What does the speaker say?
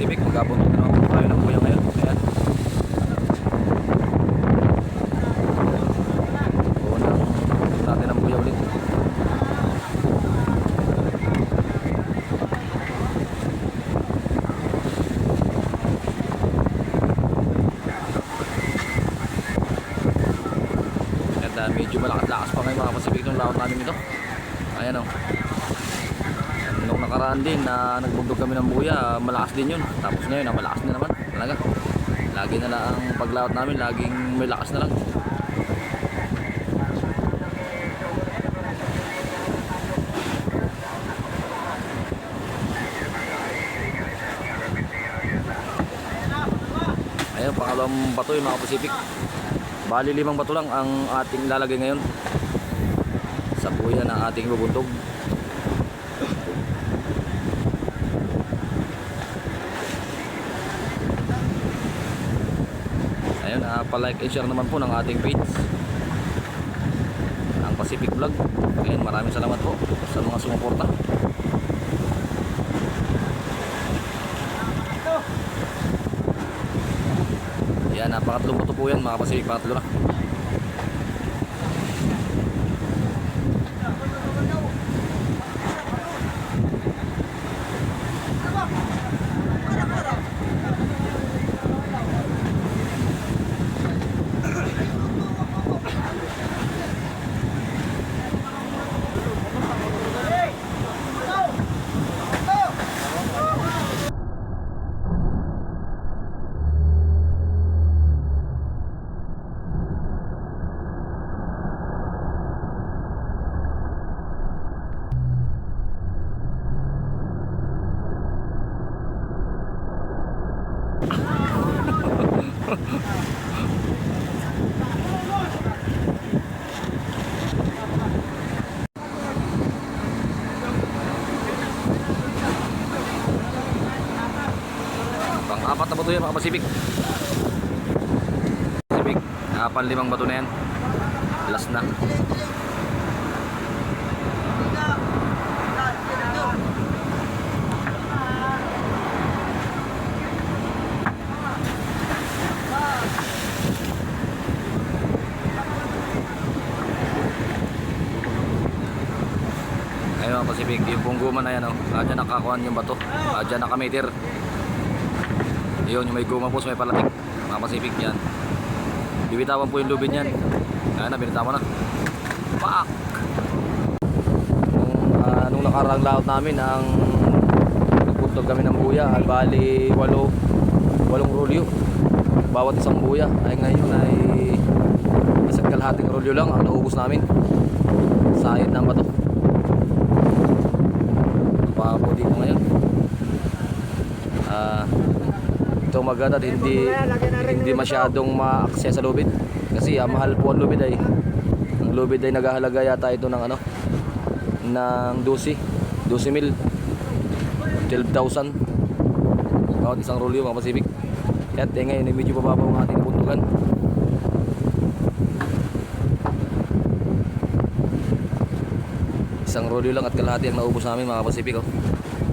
Pacific. Magkabuntot na naman tayo ng buya ngayon. Ayan. Unang natin ang buya ulit. At uh, medyo malakas-lakas pa ngayon mga Pacific nung laot namin ito. Ayan o. Nung nakaraan din na nagbugdog kami ng buya, malakas din yun. Tapos ngayon, na malakas na naman. Talaga. Lagi na lang ang paglaot namin, laging may lakas na lang. Ayun, pangalawang bato yung mga Pacific. Bali limang bato lang ang ating lalagay ngayon sa buya na ating bubuntog. Ayun, uh, palike and share naman po ng ating page. Ang Pacific Vlog. Ayun, maraming salamat po sa mga sumuporta. Yan, napakatlong bato po yan mga Pacific, pangatlo na. Pang-apat na bato yan mga Pacific. Pacific, panlimang bato na yan. Last na. Mga Pacific, yung pungguman na yan oh. Ah, dyan nakakuhan yung bato. Ah, dyan nakameter. Yun, yung may guma po may palatik. Mga Pacific yan. Bibitawan po yung lubid yan. Ayan na, binitawan na. Pak! Nung, ah, nung nakarang laot namin, ang nagpuntog kami ng buya. Ay, bali, walo, walong rolyo. Bawat isang buya. Ay ngayon ay isang kalahating rolyo lang ang naubos namin. Sayad ng bato. Po dito ngayon. Ah, ito maganda at hindi hindi masyadong ma-access sa lubid. Kasi ah, mahal po ang lubid ay ang lubid ay naghahalaga yata ito ng ano ng 12 12 mil 12,000 bawat isang rolyo mga Pacific. Kaya eh, ngayon ay medyo bababa ang ating puntukan Isang rolyo lang at kalahati ang naubos namin mga Pasipiko. Oh.